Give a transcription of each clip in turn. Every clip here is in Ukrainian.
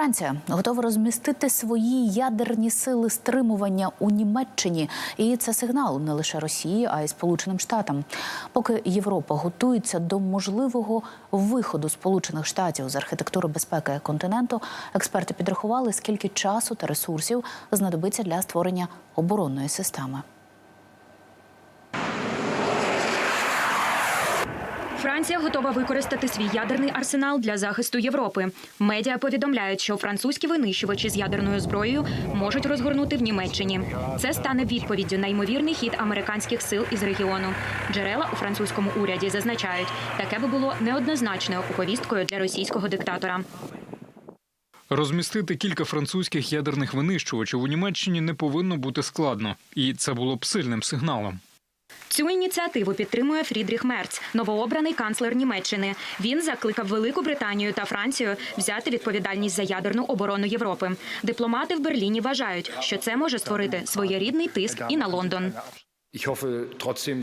Франція готова розмістити свої ядерні сили стримування у Німеччині, і це сигнал не лише Росії, а й Сполученим Штатам. Поки Європа готується до можливого виходу Сполучених Штатів з архітектури безпеки континенту, експерти підрахували, скільки часу та ресурсів знадобиться для створення оборонної системи. Франція готова використати свій ядерний арсенал для захисту Європи. Медіа повідомляють, що французькі винищувачі з ядерною зброєю можуть розгорнути в Німеччині. Це стане відповіддю на ймовірний хід американських сил із регіону. Джерела у французькому уряді зазначають, таке би було неоднозначною оповісткою для російського диктатора. Розмістити кілька французьких ядерних винищувачів у Німеччині не повинно бути складно, і це було б сильним сигналом. Цю ініціативу підтримує Фрідріх Мерц, новообраний канцлер Німеччини. Він закликав Велику Британію та Францію взяти відповідальність за ядерну оборону Європи. Дипломати в Берліні вважають, що це може створити своєрідний тиск і на Лондон.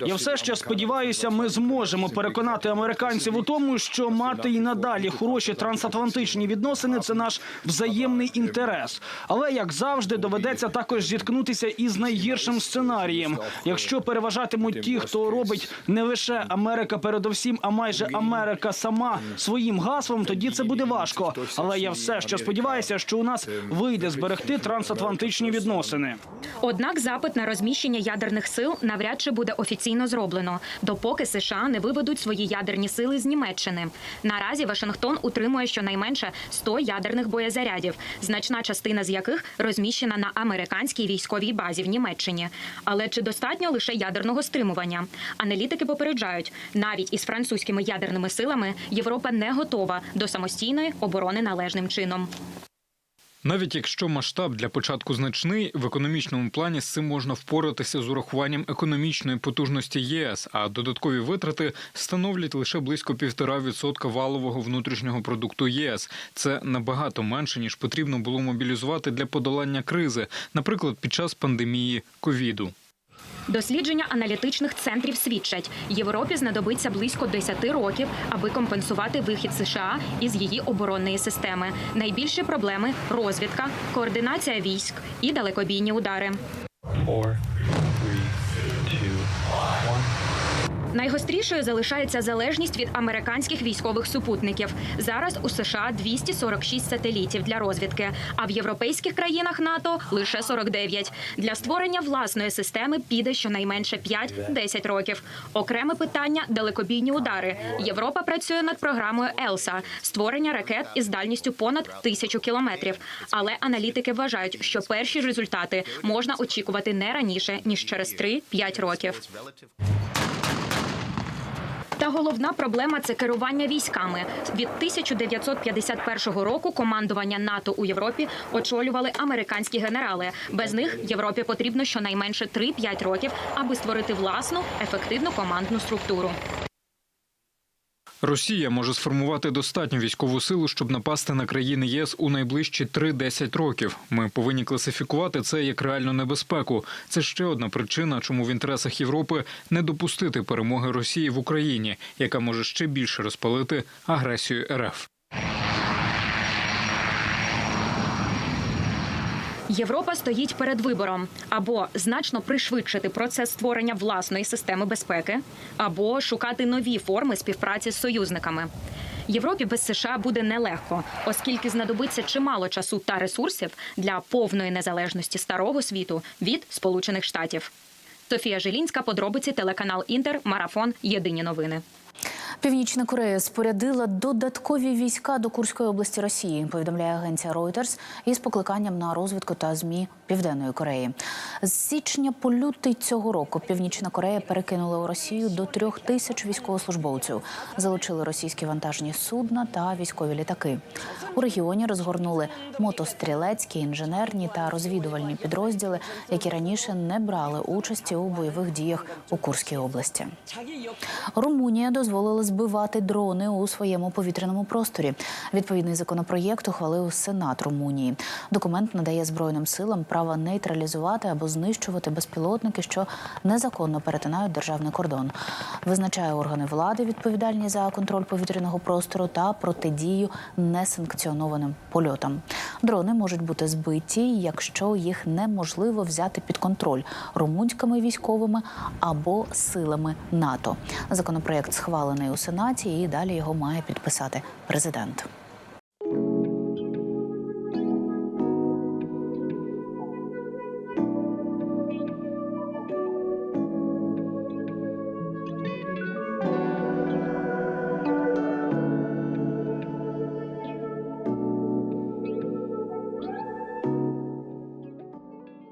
Я все ще сподіваюся, ми зможемо переконати американців у тому, що мати і надалі хороші трансатлантичні відносини це наш взаємний інтерес. Але як завжди, доведеться також зіткнутися із найгіршим сценарієм. Якщо переважатимуть ті, хто робить не лише Америка передовсім, а майже Америка сама своїм гаслом, тоді це буде важко. Але я все ще сподіваюся, що у нас вийде зберегти трансатлантичні відносини. Однак запит на розміщення ядерних сил навряд чи буде офіційно зроблено, допоки США не виведуть свої ядерні сили з Німеччини. Наразі Вашингтон утримує щонайменше 100 ядерних боєзарядів, значна частина з яких розміщена на американській військовій базі в Німеччині. Але чи достатньо лише ядерного стримування? Аналітики попереджають, навіть із французькими ядерними силами Європа не готова до самостійної оборони належним чином. Навіть якщо масштаб для початку значний, в економічному плані з цим можна впоратися з урахуванням економічної потужності ЄС, а додаткові витрати становлять лише близько півтора відсотка валового внутрішнього продукту ЄС. Це набагато менше ніж потрібно було мобілізувати для подолання кризи, наприклад, під час пандемії ковіду. Дослідження аналітичних центрів свідчать, Європі знадобиться близько 10 років, аби компенсувати вихід США із її оборонної системи. Найбільші проблеми розвідка, координація військ і далекобійні удари. Найгострішою залишається залежність від американських військових супутників. Зараз у США 246 сателітів для розвідки, а в європейських країнах НАТО лише 49. Для створення власної системи піде щонайменше 5-10 років. Окреме питання далекобійні удари. Європа працює над програмою Елса створення ракет із дальністю понад тисячу кілометрів. Але аналітики вважають, що перші результати можна очікувати не раніше ніж через 3-5 років. Та головна проблема це керування військами. Від 1951 року командування НАТО у Європі очолювали американські генерали. Без них Європі потрібно щонайменше 3-5 років, аби створити власну ефективну командну структуру. Росія може сформувати достатню військову силу, щоб напасти на країни ЄС у найближчі 3-10 років. Ми повинні класифікувати це як реальну небезпеку. Це ще одна причина, чому в інтересах Європи не допустити перемоги Росії в Україні, яка може ще більше розпалити агресію РФ. Європа стоїть перед вибором або значно пришвидшити процес створення власної системи безпеки, або шукати нові форми співпраці з союзниками. Європі без США буде нелегко, оскільки знадобиться чимало часу та ресурсів для повної незалежності старого світу від Сполучених Штатів. Софія Жилінська, подробиці, телеканал Інтер, марафон. Єдині новини. Північна Корея спорядила додаткові війська до Курської області Росії. Повідомляє агенція Reuters із покликанням на розвідку та змі Південної Кореї. З січня по лютий цього року Північна Корея перекинула у Росію до трьох тисяч військовослужбовців, залучили російські вантажні судна та військові літаки. У регіоні розгорнули мотострілецькі, інженерні та розвідувальні підрозділи, які раніше не брали участі у бойових діях у Курській області. Румунія дозволила збивати дрони у своєму повітряному просторі. Відповідний законопроєкт ухвалив Сенат Румунії. Документ надає збройним силам право нейтралізувати або знищувати безпілотники, що незаконно перетинають державний кордон. Визначає органи влади, відповідальні за контроль повітряного простору та протидію несанкціонованим польотам. Дрони можуть бути збиті, якщо їх неможливо взяти під контроль румунськими військовими або силами НАТО. Законопроект схвалений у Сенаті, і далі його має підписати президент.